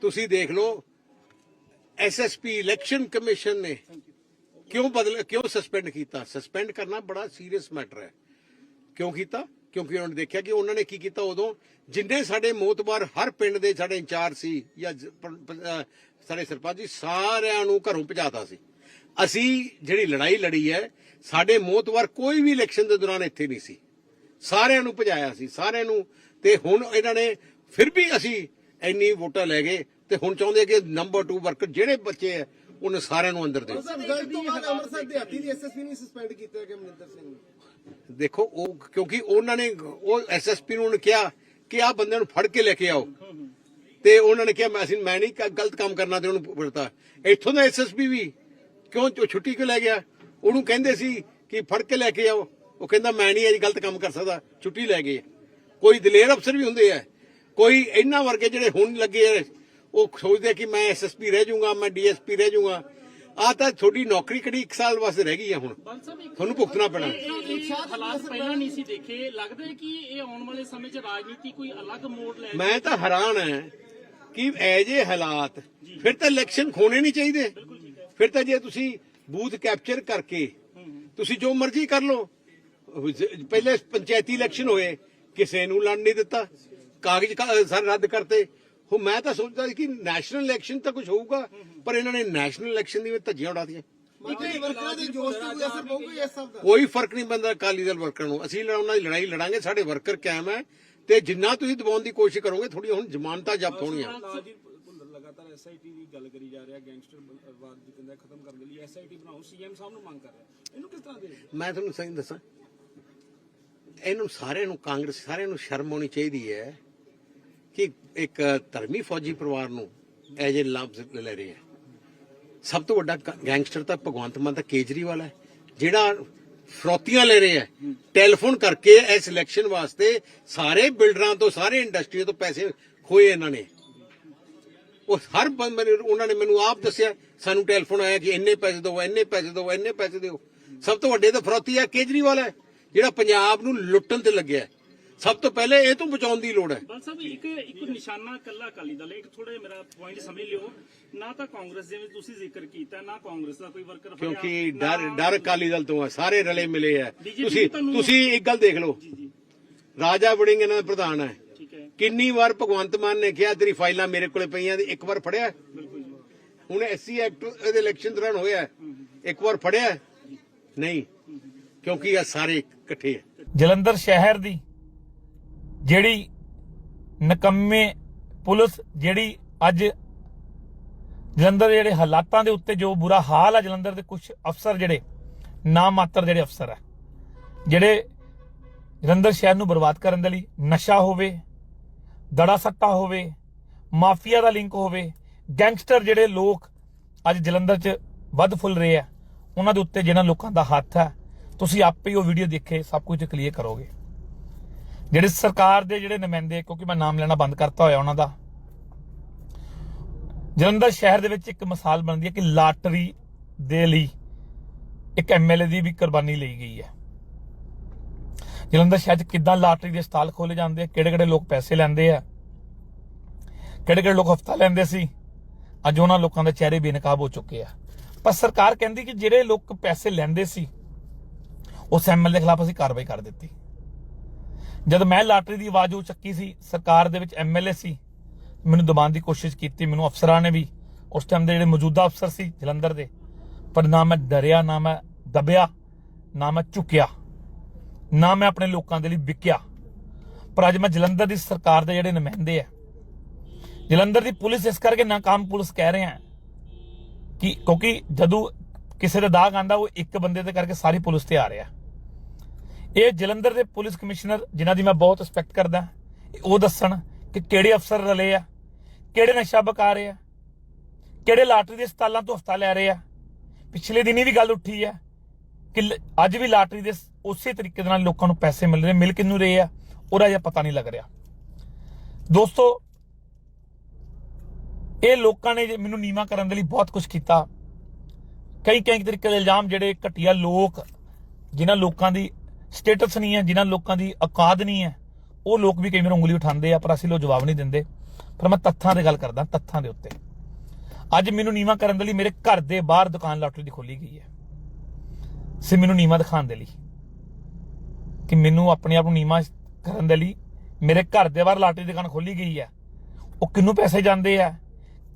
ਤੁਸੀਂ ਦੇਖ ਲਓ ਐਸਐਸਪੀ ਇਲੈਕਸ਼ਨ ਕਮਿਸ਼ਨ ਨੇ ਕਿਉਂ ਬਦਲ, ਕਿਉਂ ਸਸਪੈਂਡ ਕੀਤਾ? ਸਸਪੈਂਡ ਕਰਨਾ ਬੜਾ ਸੀਰੀਅਸ ਮੈਟਰ ਹੈ। ਕਿਉਂ ਕੀਤਾ? ਕਿਉਂਕਿ ਉਹਨਾਂ ਨੇ ਦੇਖਿਆ ਕਿ ਉਹਨਾਂ ਨੇ ਕੀ ਕੀਤਾ ਉਦੋਂ? ਜਿੰਨੇ ਸਾਡੇ ਮੋਤਬਾਰ ਹਰ ਪਿੰਡ ਦੇ ਸਾਡੇ ਇੰਚਾਰਜ ਸੀ ਜਾਂ ਸਾਡੇ ਸਰਪੰਚ ਜੀ, ਸਾਰਿਆਂ ਨੂੰ ਘਰੋਂ ਭਜਾਤਾ ਸੀ। ਅਸੀਂ ਜਿਹੜੀ ਲੜਾਈ ਲੜੀ ਹੈ, ਸਾਡੇ ਮੋਤਬਾਰ ਕੋਈ ਵੀ ਇਲੈਕਸ਼ਨ ਦੇ ਦੌਰਾਨ ਇੱਥੇ ਨਹੀਂ ਸੀ। ਸਾਰਿਆਂ ਨੂੰ ਭਜਾਇਆ ਸੀ, ਸਾਰਿਆਂ ਨੂੰ। ਤੇ ਹੁਣ ਇਹਨਾਂ ਨੇ ਫਿਰ ਵੀ ਅਸੀਂ ਇੰਨੀ ਵੋਟਾਂ ਲੈ ਗਏ ਤੇ ਹੁਣ ਚਾਹੁੰਦੇ ਕਿ ਨੰਬਰ 2 ਵਰਕਰ ਜਿਹੜੇ ਬੱਚੇ ਹੈ ਉਹਨਾਂ ਸਾਰਿਆਂ ਨੂੰ ਅੰਦਰ ਦਿਓ ਸਰ ਗੱਲ ਤੋਂ ਬਾਅਦ ਅੰਮ੍ਰਿਤਸਰ ਦਿਹਾਤੀ ਦੀ ਐਸਐਸਪੀ ਨੇ ਸਸਪੈਂਡ ਕੀਤਾ ਕਿ ਮਨਿੰਦਰ ਸਿੰਘ ਨੂੰ? ਦੇਖੋ ਉਹ ਕਿਉਂਕਿ ਉਹਨਾਂ ਨੇ ਉਹ ਐਸਐਸਪੀ ਨੂੰ ਉਹਨੇ ਕਿਹਾ ਕਿ ਆ ਬੰਦੇ ਨੂੰ ਫੜ ਕੇ ਲੈ ਕੇ ਆਓ। ਤੇ ਉਹਨਾਂ ਨੇ ਕਿਹਾ ਮੈਂ ਅਸੀਂ ਮੈਂ ਨਹੀਂ ਗਲਤ ਕੰਮ ਕਰਨਾ ਤੇ ਉਹਨੂੰ ਪੜਤਾ ਇੱਥੋਂ ਦਾ ਐਸਐਸਪੀ ਵੀ ਕਿਉਂ ਛੁੱਟੀ ਕਿਉਂ ਲੈ ਗਿਆ? ਉਹਨੂੰ ਕਹਿੰਦੇ ਸੀ ਕਿ ਫੜ ਕੇ ਲੈ ਕੇ ਆਓ। ਉਹ ਕਹਿੰਦਾ ਮੈਂ ਨਹੀਂ ਇਹ ਗਲਤ ਕੰਮ ਕਰ ਸਕਦਾ। ਛੁੱਟੀ ਲੈ ਗਏ। ਕੋਈ ਦਲੇਰ ਅਫਸਰ ਵੀ ਹੁੰਦੇ ਆ। ਕੋਈ ਇਹਨਾਂ ਵਰਗੇ ਜਿਹੜੇ ਹੁਣ ਲੱਗੇ ਆ, ਉਹ ਸੋਚਦੇ ਕਿ ਮੈਂ ਐਸਐਸਪੀ ਰਹਿ ਜਾਊਂਗਾ ਮੈਂ ਡੀਐਸਪੀ ਰਹਿ ਜਾਊਂਗਾ। ਆ ਤਾਂ ਤੁਹਾਡੀ ਨੌਕਰੀ ਕਿਹੜੀ 1 ਸਾਲ ਵਾਸਤੇ ਰਹਿ ਗਈ ਆ ਹੁਣ? ਤੁਹਾਨੂੰ ਭੁਗਤਣਾ ਪੈਣਾ। ਇਹ ਇਹ ਹਾਲਾਤ ਪਹਿਲਾਂ ਨਹੀਂ ਸੀ ਦੇਖੇ। ਲੱਗਦਾ ਹੈ ਕਿ ਇਹ ਆਉਣ ਵਾਲੇ ਸਮੇਂ 'ਚ ਰਾਜਨੀਤੀ ਕੋਈ ਅਲੱਗ ਮੋੜ ਲੈ ਮੈਂ ਤਾਂ ਹੈਰਾਨ ਹਾਂ ਕਿ ਐਜੇ ਹਾਲਾਤ ਫਿਰ ਤਾਂ ਇਲੈਕਸ਼ਨ ਖੋਣੇ ਨਹੀਂ ਚਾਹੀਦੇ। ਫਿਰ ਤਾਂ ਜੇ ਤੁਸੀਂ ਬੂਥ ਕੈਪਚਰ ਕਰਕੇ ਤੁਸੀਂ ਜੋ ਮਰਜ਼ੀ ਕਰ ਲਓ। ਪਹਿਲੇ ਪੰਚਾਇਤੀ ਇਲੈਕਸ਼ਨ ਹੋਏ ਕਿਸੇ ਨੂੰ ਲੜ ਨਹੀਂ ਦਿੱਤਾ। ਕਾਗਜ਼ ਕਾ- ਸਾਰੇ ਰੱਦ ਕਰਤੇ। ਹੋ ਮੈਂ ਤਾਂ ਸੋਚਦਾ ਸੀ ਕਿ ਨੈਸ਼ਨਲ ਇਲੈਕਸ਼ਨ ਤਾਂ ਕੁਝ ਹੋਊਗਾ ਪਰ ਇਹਨਾਂ ਨੇ ਨੈਸ਼ਨਲ ਇਲੈਕਸ਼ਨ ਦੀ ਧੱਜੀਆਂ ਉਡਾਤੀਆਂ। ਮੰਤਰੀ ਵਰਕਰਾਂ ਦੇ ਜੋਸ਼ ਤੇ ਕੋਈ ਫ਼ਰਕ ਨਹੀਂ ਪੈਂਦਾ ਅਕਾਲੀ ਦਲ ਵਰਕਰਾਂ ਨੂੰ। ਅਸੀਂ ਉਹਨਾਂ ਦੀ ਲੜਾਈ ਲੜਾਂਗੇ ਸਾਡੇ ਵਰਕਰ ਕਾਇਮ ਹੈ। ਤੇ ਜਿੰਨਾ ਤੁਸੀਂ ਦਬਾਉਣ ਦੀ ਕੋਸ਼ਿਸ਼ ਕਰੋਗੇ ਥੋੜੀ ਹੁਣ ਜ਼ਮਾਨਤਾਂ ਜ਼ਬਤ ਹੋਣੀਆਂ। ਲਗਾਤਾਰ ਐਸਆਈਟੀ ਦੀ ਗੱਲ ਕਰੀ ਜਾ ਰਿਹਾ ਗੈਂਗਸਟਰਵਾਦ ਦੀ ਕਹਿੰਦਾ ਖਤਮ ਕਰਨ ਦੇ ਲਈ। ਐਸਆਈਟੀ ਬਣਾਓ ਸੀਐਮ ਸਾਹਿਬ ਨੂੰ ਮੰਗ ਕਰ ਰਿਹਾ। ਇਹਨੂੰ ਕਿਸ ਤਰ੍ਹਾਂ ਦੇ ਮੈਂ ਤੁਹਾਨੂੰ ਸਹੀ ਦੱਸਾਂ। ਇਹਨੂੰ ਸਾਰਿਆਂ ਨੂੰ ਕਾਂਗਰਸ ਸਾਰਿਆਂ ਨੂੰ ਸ਼ਰਮ ਆਉਣੀ ਚਾਹੀਦੀ ਹੈ ਕਿ ਇੱਕ ਧਰਮੀ ਫੌਜੀ ਪਰਿਵਾਰ ਨੂੰ ਐਜੇ ਲਫ਼ਜ਼ ਲੈ ਰਹੇ ਹੈ ਸਭ ਤੋਂ ਵੱਡਾ ਗੈਂਗਸਟਰ ਤਾਂ ਭਗਵੰਤ ਮਾਨ ਦਾ ਕੇਜਰੀਵਾਲ ਹੈ। ਜਿਹੜਾ ਫਰੋਤੀਆਂ ਲੈ ਰਹੇ ਹੈ ਟੈਲੀਫੋਨ ਕਰਕੇ ਇਸ ਇਲੈਕਸ਼ਨ ਵਾਸਤੇ ਸਾਰੇ ਬਿਲਡਰਾਂ ਤੋਂ, ਸਾਰੇ ਇੰਡਸਟਰੀ ਤੋਂ ਪੈਸੇ ਖੋਏ ਇਹਨਾਂ ਨੇ। ਉਹ ਹਰ ਬੰਦੇ ਉਹਨਾਂ ਨੇ ਮੈਨੂੰ ਆਪ ਦੱਸਿਆ, ਸਾਨੂੰ ਟੈਲੀਫੋਨ ਆਇਆ ਕਿ ਇੰਨੇ ਪੈਸੇ ਦਿਓ, ਇੰਨੇ ਪੈਸੇ ਦਿਓ, ਇੰਨੇ ਪੈਸੇ ਦਿਓ। ਸਭ ਤੋਂ ਵੱਡੇ ਤਾਂ ਫਰੋਤੀ ਹੈ ਕੇਜਰੀਵਾਲ ਹੈ, ਜਿਹੜਾ ਪੰਜਾਬ ਨੂੰ ਲੁੱਟਣ ਤੇ ਲੱਗਿਆ। ਸਭ ਤੋਂ ਪਹਿਲੇ ਇਹ ਤੋਂ ਬਚਾਉਣ ਦੀ ਲੋੜ ਹੈ। ਬਲ ਸਾਹਿਬ ਇੱਕ ਇੱਕ ਨਿਸ਼ਾਨਾ ਕੱਲਾ ਅਕਾਲੀ ਦਲ ਹੈ। ਇੱਕ ਥੋੜਾ ਮੇਰਾ ਪੁਆਇੰਟ ਸਮਝ ਲਿਓ। ਨਾ ਤਾਂ ਕਾਂਗਰਸ ਜਿਵੇਂ ਤੁਸੀਂ ਜ਼ਿਕਰ ਕੀਤਾ ਨਾ ਕਾਂਗਰਸ ਦਾ ਕੋਈ ਵਰਕਰ ਫੜਿਆ, ਕਿਉਂਕਿ ਡਰ ਡਰ ਅਕਾਲੀ ਦਲ ਤੋਂ ਹੈ। ਸਾਰੇ ਰਲੇ ਮਿਲੇ ਹੈ। BJP ਤੁਸੀਂ ਤੁਹਾਨੂੰ- ਤੁਸੀਂ ਇੱਕ ਗੱਲ ਦੇਖ ਲਓ। ਜੀ ਜੀ। ਰਾਜਾ ਵੜਿੰਗ ਇਹਨਾਂ ਦਾ ਪ੍ਰਧਾਨ ਹੈ। ਠੀਕ ਹੈ। ਕਿੰਨੀ ਵਾਰ ਭਗਵੰਤ ਮਾਨ ਨੇ ਕਿਹਾ ਤੇਰੀ ਫਾਈਲਾਂ ਮੇਰੇ ਕੋਲੇ ਪਈਆਂ ਤੇ ਇੱਕ ਵਾਰ ਫੜਿਆ? ਬਿਲਕੁਲ ਜੀ। ਹੁਣ ਐਸਸੀ ਐਕਟ ਇਹਦੇ ਇਲੈਕਸ਼ਨ ਦੌਰਾਨ ਹੋਇਆ। ਇੱਕ ਵਾਰ ਫੜਿਆ ਨਹੀਂ। ਕਿਉਂਕਿ ਇਹ ਸਾਰੇ ਇਕੱਠੇ ਹੈ। ਜਲੰਧਰ ਸ਼ਹਿਰ ਦੀ ਜਿਹੜੀ ਨਕੰਮੇ ਪੁਲਿਸ ਜਿਹੜੀ ਅੱਜ ਜਲੰਧਰ ਦੇ ਜਿਹੜੇ ਹਾਲਾਤਾਂ ਦੇ ਉੱਤੇ ਜੋ ਬੁਰਾ ਹਾਲ ਹੈ ਜਲੰਧਰ ਦੇ ਕੁਝ ਅਫਸਰ ਜਿਹੜੇ ਨਾ ਮਾਤਰ ਜਿਹੜੇ ਅਫਸਰ ਹੈ ਜਿਹੜੇ ਜਲੰਧਰ ਸ਼ਹਿਰ ਨੂੰ ਬਰਬਾਦ ਕਰਨ ਦੇ ਲਈ ਨਸ਼ਾ ਹੋਵੇ, ਦੜਾ ਸੱਟਾ ਹੋਵੇ, ਮਾਫੀਆ ਦਾ ਲਿੰਕ ਹੋਵੇ, ਗੈਂਗਸਟਰ ਜਿਹੜੇ ਲੋਕ ਅੱਜ ਜਲੰਧਰ 'ਚ ਵੱਧ ਫੁੱਲ ਰਹੇ ਆ, ਉਹਨਾਂ ਦੇ ਉੱਤੇ ਜਿਹਨਾਂ ਲੋਕਾਂ ਦਾ ਹੱਥ ਹੈ ਤੁਸੀਂ ਆਪੇ ਹੀ ਉਹ ਵੀਡੀਓ ਦੇਖੇ, ਸਭ ਕੁਝ ਕਲੀਅਰ ਕਰੋਗੇ। ਜਿਹੜੇ ਸਰਕਾਰ ਦੇ ਜਿਹੜੇ ਨੁਮਾਇੰਦੇ, ਕਿਉਂਕਿ ਮੈਂ ਨਾਮ ਲੈਣਾ ਬੰਦ ਕਰਤਾ ਹੋਇਆ ਉਹਨਾਂ ਦਾ, ਜਲੰਧਰ ਸ਼ਹਿਰ ਦੇ ਵਿੱਚ ਇੱਕ ਮਿਸਾਲ ਬਣਦੀ ਹੈ ਕਿ ਲਾਟਰੀ ਦੇ ਲਈ ਇੱਕ ਐਮਐਲਏ ਦੀ ਵੀ ਕੁਰਬਾਨੀ ਲਈ ਗਈ ਹੈ। ਜਲੰਧਰ ਸ਼ਹਿਰ 'ਚ ਕਿੱਦਾਂ ਲਾਟਰੀ ਦੇ ਸਟਾਲ ਖੋਲੇ ਜਾਂਦੇ ਆ ਕਿਹੜੇ ਕਿਹੜੇ ਲੋਕ ਪੈਸੇ ਲੈਂਦੇ ਆ ਕਿਹੜੇ ਕਿਹੜੇ ਲੋਕ ਹਫਤਾ ਲੈਂਦੇ ਸੀ, ਅੱਜ ਉਹਨਾਂ ਲੋਕਾਂ ਦੇ ਚਿਹਰੇ ਬੇਨਕਾਬ ਹੋ ਚੁੱਕੇ ਆ। ਪਰ ਸਰਕਾਰ ਕਹਿੰਦੀ ਕਿ ਜਿਹੜੇ ਲੋਕ ਪੈਸੇ ਲੈਂਦੇ ਸੀ, ਉਸ ਐਮਐਲਏ ਦੇ ਖਿਲਾਫ ਅਸੀਂ ਕਾਰਵਾਈ ਕਰ ਦਿੱਤੀ। ਜਦ ਮੈਂ ਲਾਟਰੀ ਦੀ ਆਵਾਜ਼ ਉਹ ਚੱਕੀ ਸੀ, ਸਰਕਾਰ ਦੇ ਵਿੱਚ ਐਮਐਲਏ ਸੀ, ਮੈਨੂੰ ਦਬਾਉਣ ਦੀ ਕੋਸ਼ਿਸ਼ ਕੀਤੀ, ਮੈਨੂੰ ਅਫਸਰਾਂ ਨੇ ਵੀ, ਉਸ ਟਾਈਮ ਦੇ ਜਿਹੜੇ ਮੌਜੂਦਾ ਅਫਸਰ ਸੀ, ਜਲੰਧਰ ਦੇ, ਪਰ ਨਾ ਮੈਂ ਡਰਿਆ, ਨਾ ਮੈਂ ਦਬਿਆ, ਨਾ ਮੈਂ ਝੁਕਿਆ, ਨਾ ਮੈਂ ਆਪਣੇ ਲੋਕਾਂ ਦੇ ਲਈ ਵਿਕਿਆ। ਪਰ ਅੱਜ ਮੈਂ ਜਲੰਧਰ ਦੀ ਸਰਕਾਰ ਦੇ ਜਿਹੜੇ ਨੁਮਾਇੰਦੇ ਆ, ਜਲੰਧਰ ਦੀ ਪੁਲਿਸ ਇਸ ਕਰਕੇ ਨਾਕਾਮ ਪੁਲਿਸ ਕਹਿ ਰਹੇ ਆ ਕਿ ਕਿਉਂਕਿ ਜਦੋਂ ਕਿਸੇ ਦਾ ਦਾਗ ਆਂਦਾ ਉਹ ਇੱਕ ਬੰਦੇ ਦੇ ਕਰਕੇ ਸਾਰੀ ਪੁਲਿਸ ਤੇ ਆ ਰਿਹਾ। ਇਹ ਜਲੰਧਰ ਦੇ ਪੁਲਿਸ ਕਮਿਸ਼ਨਰ, ਜਿਨ੍ਹਾਂ ਦੀ ਮੈਂ ਬਹੁਤ ਰਿਸਪੈਕਟ ਕਰਦਾ, ਉਹ ਦੱਸਣ ਕਿ ਕਿਹੜੇ ਅਫਸਰ ਰਲੇ ਆ, ਕਿਹੜੇ ਨਸ਼ਾ ਬਕਾ ਰਹੇ ਆ, ਕਿਹੜੇ ਲਾਟਰੀ ਦੇ ਹਸਪਤਾਲਾਂ ਤੋਂ ਹਫਤਾ ਲੈ ਰਹੇ ਆ। ਪਿਛਲੇ ਦਿਨੀ ਵੀ ਗੱਲ ਉੱਠੀ ਆ ਕਿ ਲ- ਅੱਜ ਵੀ ਲਾਟਰੀ ਦੇ ਉਸੇ ਤਰੀਕੇ ਦੇ ਨਾਲ ਲੋਕਾਂ ਨੂੰ ਪੈਸੇ ਮਿਲ ਰਹੇ, ਮਿਲ ਕਿੰਨੂੰ ਰਹੇ ਆ, ਉਹਦਾ ਜਿਹਾ ਪਤਾ ਨਹੀਂ ਲੱਗ ਰਿਹਾ। ਦੋਸਤੋ, ਇਹ ਲੋਕਾਂ ਨੇ ਜੇ ਮੈਨੂੰ ਨੀਵਾ ਕਰਨ ਦੇ ਲਈ ਬਹੁਤ ਕੁਝ ਕੀਤਾ। ਕਈ ਕਈ ਤਰੀਕੇ ਦੇ ਇਲਜ਼ਾਮ ਜਿਹੜੇ ਘਟੀਆ ਲੋਕ, ਜਿਨ੍ਹਾਂ ਲੋਕਾਂ ਦੀ ਸਟੇਟਸ ਨਹੀਂ ਹੈ, ਜਿਨ੍ਹਾਂ ਲੋਕਾਂ ਦੀ ਔਕਾਤ ਨਹੀਂ ਹੈ, ਉਹ ਲੋਕ ਵੀ ਕਈ ਵਾਰ ਉਂਗਲੀ ਉਠਾਉਂਦੇ ਆ, ਪਰ ਅਸੀਂ ਲੋ ਜਵਾਬ ਨਹੀਂ ਦਿੰਦੇ। ਪਰ ਮੈਂ ਤੱਥਾਂ ਦੀ ਗੱਲ ਕਰਦਾ, ਤੱਥਾਂ ਦੇ ਉੱਤੇ। ਅੱਜ ਮੈਨੂੰ ਨੀਵਾ ਕਰਨ ਦੇ ਲਈ ਮੇਰੇ ਘਰ ਦੇ ਬਾਹਰ ਦੁਕਾਨ ਲਾਟਰੀ ਦੀ ਖੋਲੀ ਗਈ ਹੈ। ਸੇ ਮੈਨੂੰ ਨੀਵਾ ਦਿਖਾਉਣ ਦੇ ਲਈ ਕਿ ਮੈਨੂੰ ਆਪਣੇ ਆਪ ਨੂੰ ਨੀਵਾ ਕਰਨ ਦੇ ਲਈ ਮੇਰੇ ਘਰ ਦੇ ਬਾਹਰ ਲਾਟਰੀ ਦੀ ਦੁਕਾਨ ਖੋਲੀ ਗਈ ਹੈ। ਉਹ ਕਿੰਨੂੰ ਪੈਸੇ ਜਾਂਦੇ ਆ?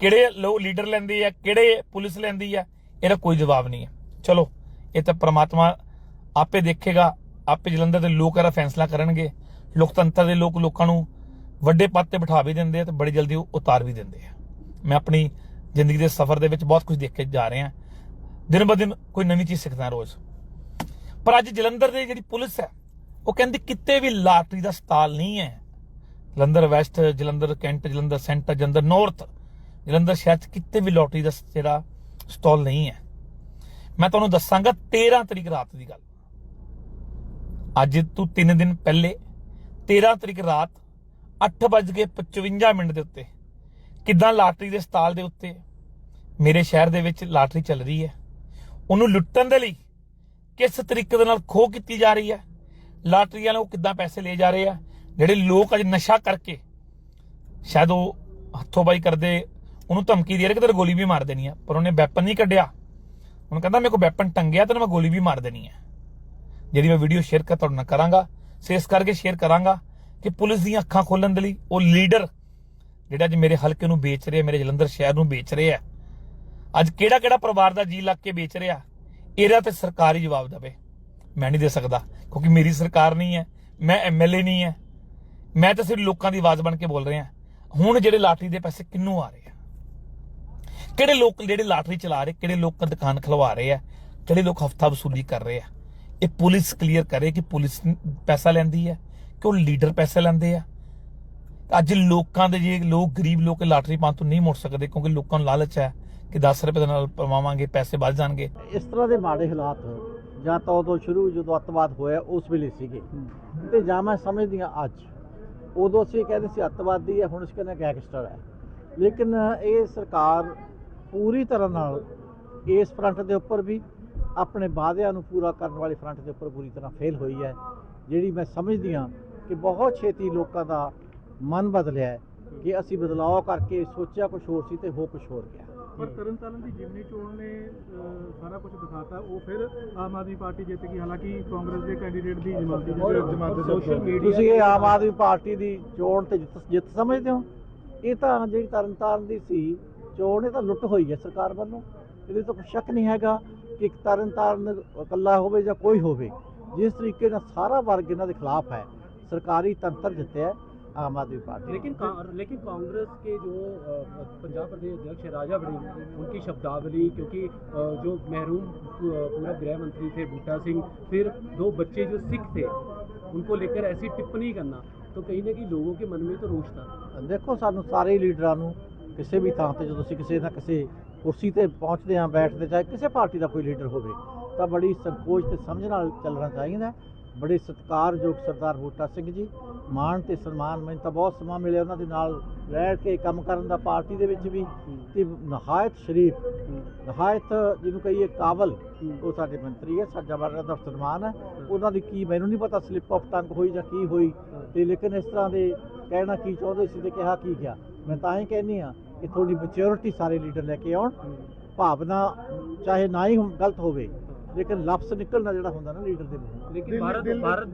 ਕਿਹੜੇ ਲੋਕ ਲੀਡਰ ਲੈਂਦੇ ਆ? ਕਿਹੜੇ ਪੁਲਿਸ ਲੈਂਦੀ ਆ? ਇਹਦਾ ਕੋਈ ਜਵਾਬ ਨਹੀਂ ਹੈ। ਚਲੋ, ਇਹ ਤਾਂ ਪ੍ਰਮਾਤਮਾ ਆਪੇ ਦੇਖੇਗਾ। ਆਪੇ ਜਲੰਧਰ ਦੇ ਲੋਕ ਇਹਦਾ ਫੈਸਲਾ ਕਰਨਗੇ। ਲੋਕਤੰਤਰ ਦੇ ਲੋਕ ਲੋਕਾਂ ਨੂੰ ਵੱਡੇ ਪਦ ਤੇ ਬਿਠਾ ਵੀ ਦਿੰਦੇ ਆ ਤੇ ਬੜੀ ਜਲਦੀ ਉਹ ਉਤਾਰ ਵੀ ਦਿੰਦੇ ਆ। ਮੈਂ ਆਪਣੀ ਜ਼ਿੰਦਗੀ ਦੇ ਸਫ਼ਰ ਦੇ ਵਿੱਚ ਬਹੁਤ ਕੁਝ ਦੇਖ ਕੇ ਜਾ ਰਿਹਾ। ਦਿਨ ਬ ਦਿਨ ਕੋਈ ਨਵੀਂ ਚੀਜ਼ ਸਿੱਖਦਾ ਰੋਜ਼। ਪਰ ਅੱਜ ਜਲੰਧਰ ਦੀ ਜਿਹੜੀ ਪੁਲਿਸ ਹੈ, ਉਹ ਕਹਿੰਦੀ ਕਿਤੇ ਵੀ ਲਾਟਰੀ ਦਾ ਸਟਾਲ ਨਹੀਂ ਹੈ। Jalandhar west, Jalandhar cantt, Jalandhar centre, Jalandhar north, Jalandhar ਸ਼ਹਿਰ 'ਚ ਕਿਤੇ ਵੀ ਲਾਟਰੀ ਦਾ ਜਿਹੜਾ ਸਟਾਲ ਨਹੀਂ ਹੈ। ਮੈਂ ਤੁਹਾਨੂੰ ਦੱਸਾਂਗਾ 13 ਤਰੀਕ ਰਾਤ ਦੀ ਗੱਲ। ਅੱਜ ਤੋਂ 3 ਦਿਨ ਪਹਿਲੇ 13 ਤਰੀਕ ਰਾਤ 8:55 ਮਿੰਟ ਦੇ ਉੱਤੇ ਕਿਦਾਂ ਲਾਟਰੀ ਦੇ ਸਟਾਲ ਦੇ ਉੱਤੇ ਮੇਰੇ ਸ਼ਹਿਰ ਦੇ ਵਿੱਚ ਲਾਟਰੀ ਚੱਲ ਰਹੀ ਹੈ, ਉਹਨੂੰ ਲੁੱਟਣ ਦੇ ਲਈ ਕਿਸ ਤਰੀਕੇ ਦੇ ਨਾਲ ਖੋਹ ਕੀਤੀ ਜਾ ਰਹੀ ਹੈ, ਲਾਟਰੀ ਵਾਲੇ ਉਹ ਕਿੱਦਾਂ ਪੈਸੇ ਲੈ ਜਾ ਰਹੇ ਆ, ਜਿਹੜੇ ਲੋਕ ਅੱਜ ਨਸ਼ਾ ਕਰਕੇ ਸ਼ਾਇਦ ਉਹ ਹੱਥੋਂ ਬਾਈ ਕਰਦੇ, ਉਹਨੂੰ ਧਮਕੀ ਦੇ ਰਹੇ ਕਿ ਤੇਰੇ ਗੋਲੀ ਵੀ ਮਾਰ ਦੇਣੀ ਆ, ਪਰ ਉਹਨੇ ਵੈਪਨ ਨਹੀਂ ਕੱਢਿਆ। ਉਹਨੂੰ ਕਹਿੰਦਾ ਮੇਰੇ ਕੋਲ ਵੈਪਨ ਟੰਗਿਆ ਤੇ ਮੈਂ ਗੋਲੀ ਵੀ ਮਾਰ ਦੇਣੀ ਆ। ਜਿਹੜੀ ਮੈਂ ਵੀਡੀਓ ਸ਼ੇਅਰ ਕਰ ਤੁਹਾਡੇ ਨਾਲ ਕਰਾਂਗਾ, ਸੋ ਇਸ ਕਰਕੇ ਸ਼ੇਅਰ ਕਰਾਂਗਾ ਕਿ ਪੁਲਿਸ ਦੀਆਂ ਅੱਖਾਂ ਖੋਲਣ ਦੇ ਲਈ ਉਹ ਲੀਡਰ ਜਿਹੜਾ ਅੱਜ ਮੇਰੇ ਹਲਕੇ ਨੂੰ ਵੇਚ ਰਿਹਾ, ਮੇਰੇ ਜਲੰਧਰ ਸ਼ਹਿਰ ਨੂੰ ਵੇਚ ਰਿਹਾ ਅੱਜ ਕਿਹੜਾ ਕਿਹੜਾ ਪਰਿਵਾਰ ਦਾ ਜੀ ਲੱਗ ਕੇ ਵੇਚ ਰਿਹਾ? ਇਹਦਾ ਤੇ ਸਰਕਾਰ ਹੀ ਜਵਾਬ ਦੇਵੇ। ਮੈਂ ਨਹੀਂ ਦੇ ਸਕਦਾ, ਕਿਉਂਕਿ ਮੇਰੀ ਸਰਕਾਰ ਨਹੀਂ ਹੈ, ਮੈਂ ਐਮਐਲਏ ਨਹੀਂ ਹੈ। ਮੈਂ ਤਾਂ ਸਿਰਫ ਲੋਕਾਂ ਦੀ ਆਵਾਜ਼ ਬਣ ਕੇ ਬੋਲ ਰਿਹਾ। ਹੁਣ ਜਿਹੜੇ ਲਾਟਰੀ ਦੇ ਪੈਸੇ ਕਿੰਨੂੰ ਆ ਰਹੇ ਆ? ਕਿਹੜੇ ਲੋਕ ਜਿਹੜੇ ਲਾਟਰੀ ਚਲਾ ਰਹੇ, ਕਿਹੜੇ ਲੋਕ ਦੁਕਾਨ ਖਲਵਾ ਰਹੇ ਆ? ਕਿਹੜੇ ਲੋਕ ਹਫਤਾ ਵਸੂਲੀ ਕਰ ਰਹੇ ਆ? ਇਹ ਪੁਲਿਸ ਕਲੀਅਰ ਕਰੇ ਕਿ ਪੁਲਿਸ ਪੈਸਾ ਲੈਂਦੀ ਹੈ ਕਿ ਉਹ ਲੀਡਰ ਪੈਸੇ ਲੈਂਦੇ ਆ। ਅੱਜ ਲੋਕਾਂ ਦੇ ਜੇ ਲੋਕ ਗਰੀਬ ਲੋਕ ਲਾਟਰੀ ਪਾਉਣ ਤੋਂ ਨਹੀਂ ਮੁੜ ਸਕਦੇ ਕਿਉਂਕਿ ਲੋਕਾਂ ਨੂੰ ਲਾਲਚ ਹੈ ਕਿ 10 ਰੁਪਏ ਦੇ ਨਾਲ ਪਵਾਵਾਂਗੇ ਪੈਸੇ ਵੱਧ ਜਾਣਗੇ। ਇਸ ਤਰ੍ਹਾਂ ਦੇ ਮਾੜੇ ਹਾਲਾਤ ਜਾਂ ਤਾਂ ਉਦੋਂ ਸ਼ੁਰੂ ਜਦੋਂ ਅੱਤਵਾਦ ਹੋਇਆ ਉਸ ਵੇਲੇ ਸੀਗੇ। ਤੇ ਜਾਂ ਮੈਂ ਸਮਝਦੀ ਹਾਂ ਅੱਜ ਉਦੋਂ ਅਸੀਂ ਕਹਿੰਦੇ ਸੀ ਅੱਤਵਾਦੀ ਹੈ ਹੁਣ ਅਸੀਂ ਕਹਿੰਦੇ ਗੈਂਗਸਟਰ ਹੈ। ਲੇਕਿਨ ਇਹ ਸਰਕਾਰ ਪੂਰੀ ਤਰ੍ਹਾਂ ਨਾਲ ਇਸ ਫਰੰਟ ਦੇ ਉੱਪਰ ਵੀ ਆਪਣੇ ਵਾਅਦਿਆਂ ਨੂੰ ਪੂਰਾ ਕਰਨ ਵਾਲੇ ਫਰੰਟ ਦੇ ਉੱਪਰ ਪੂਰੀ ਤਰ੍ਹਾਂ ਫੇਲ ਹੋਈ ਹੈ। ਜਿਹੜੀ ਮੈਂ ਸਮਝਦੀ ਹਾਂ ਕਿ ਬਹੁਤ ਛੇਤੀ ਲੋਕਾਂ ਦਾ ਮਨ ਬਦਲਿਆ ਹੈ ਕਿ ਅਸੀਂ ਬਦਲਾਅ ਕਰਕੇ ਸੋਚਿਆ ਕੁਝ ਹੋਰ ਸੀ ਤੇ ਹੋ ਕੁਝ ਹੋਰ ਗਿਆ। ਪਰ ਤਰਨਤਾਰਨ ਦੀ ਜਿਮਨੀ ਚੋਣ ਨੇ ਸਾਰਾ ਕੁਝ ਦਿਖਾਤਾ। ਉਹ ਫਿਰ ਆਮ ਆਦਮੀ ਪਾਰਟੀ ਜਿੱਤ ਗਈ। ਹਾਲਾਂਕਿ ਕਾਂਗਰਸ ਦੇ ਕੈਂਡੀਡੇਟ ਦੀ ਜ਼ਮਾਨਤ ਦੀ ਸੋਸ਼ਲ ਮੀਡੀਆ ਤੁਸੀਂ ਇਹ ਆਮ ਆਦਮੀ ਪਾਰਟੀ ਦੀ ਚੋਣ ਤੇ ਜਿੱਤ ਜਿੱਤ ਸਮਝਦੇ ਹੋ? ਇਹ ਤਾਂ ਜਿਹੜੀ ਤਰਨਤਾਰਨ ਦੀ ਸੀ ਚੋਣ ਇਹ ਤਾਂ ਲੁੱਟ ਹੋਈ ਹੈ ਸਰਕਾਰ ਵੱਲੋਂ। ਇਹਦੇ ਤੋਂ ਕੋਈ ਸ਼ੱਕ ਨਹੀਂ ਹੈਗਾ। ਕਿ ਇੱਕ ਤਰਨ ਤਾਰਨ ਇਕੱਲਾ ਹੋਵੇ ਜਾਂ ਕੋਈ ਹੋਵੇ ਜਿਸ ਤਰੀਕੇ ਨਾਲ ਸਾਰਾ ਵਰਗ ਇਹਨਾਂ ਦੇ ਖਿਲਾਫ ਹੈ ਸਰਕਾਰੀ ਤੰਤਰ ਜਿੱਤਿਆ ਹੈ ਆਮ ਆदमी पार्टी लेकिन लेकिन कांग्रेस के जो पंजाब प्रदेश अध्यक्ष राजा बड़ी उनकी शब्दावली क्योंकि जो महरूम पूर्व गृह मंत्री थे बूटा सिंह फिर दो बच्चे जो सिख थे उनको लेकर ऐसी टिप्पणी करना तो कहीं ना कहीं लोगों के मन में तो रोष था देखो सानू ਸਾਰੇ ਲੀਡਰਾਂ ਨੂੰ ਕਿਸੇ ਵੀ ਥਾਂ ਤੇ ਜਦੋਂ ਅਸੀਂ ਕਿਸੇ ਨਾ ਕਿਸੇ ਕੁਰਸੀ ਤੇ ਪਹੁੰਚਦੇ ਹਾਂ, ਬੈਠਦੇ ਚਾਹੇ ਕਿਸੇ ਪਾਰਟੀ ਦਾ ਕੋਈ ਲੀਡਰ ਹੋਵੇ, ਤਾਂ ਬੜੀ ਸੰਕੋਚ ਤੇ ਸਮਝ ਨਾਲ ਚੱਲਣਾ ਚਾਹੀਦਾ ਬੜੇ ਸਤਿਕਾਰਯੋਗ ਸਰਦਾਰ ਬੂਟਾ ਸਿੰਘ ਜੀ, ਮਾਣ ਤੇ ਸਨਮਾਨ, ਮੈਨੂੰ ਤਾਂ ਬਹੁਤ ਸਮਾਂ ਮਿਲਿਆ ਉਹਨਾਂ ਦੇ ਨਾਲ ਰਹਿ ਕੇ ਕੰਮ ਕਰਨ ਦਾ ਪਾਰਟੀ ਦੇ ਵਿੱਚ ਵੀ। ਤੇ ਨਹਾਇਤ ਸ਼ਰੀਫ, ਨਹਾਇਤ ਜਿਹਨੂੰ ਕਹੀਏ ਕਾਬਲ ਉਹ ਸਾਡੇ ਮੰਤਰੀ ਹੈ, ਸਾਡਾ ਬੜਾ ਦਾ ਸਨਮਾਨ ਹੈ। ਉਹਨਾਂ ਦੀ ਕੀ ਮੈਨੂੰ ਨਹੀਂ ਪਤਾ ਸਲਿੱਪ ਆਫ ਟੰਗ ਹੋਈ ਜਾਂ ਕੀ ਹੋਈ। ਤੇ ਲੇਕਿਨ ਇਸ ਤਰ੍ਹਾਂ ਦੇ ਕਹਿਣਾ ਕੀ ਚਾਹੁੰਦੇ ਸੀ ਤੇ ਕਿਹਾ ਕੀ ਗਿਆ। ਮੈਂ ਤਾਂ ਹੀ ਕਹਿੰਨੀ ਆ ਕਿ ਥੋੜੀ ਮੈਚਿਓਰਿਟੀ ਸਾਰੇ ਲੀਡਰ ਲੈ ਕੇ ਆਉਣ। ਭਾਵਨਾ ਚਾਹੇ ਨਾ ਹੀ ਗਲਤ ਹੋਵੇ, ਲੇਕਿਨ ਲਫ਼ਜ਼ ਨਿਕਲਣਾ ਜਿਹੜਾ ਹੁੰਦਾ ਨਾ ਲੀਡਰ ਦੇ ਲੇਕਿਨ ਭਾਰਤ ਭਾਰਤ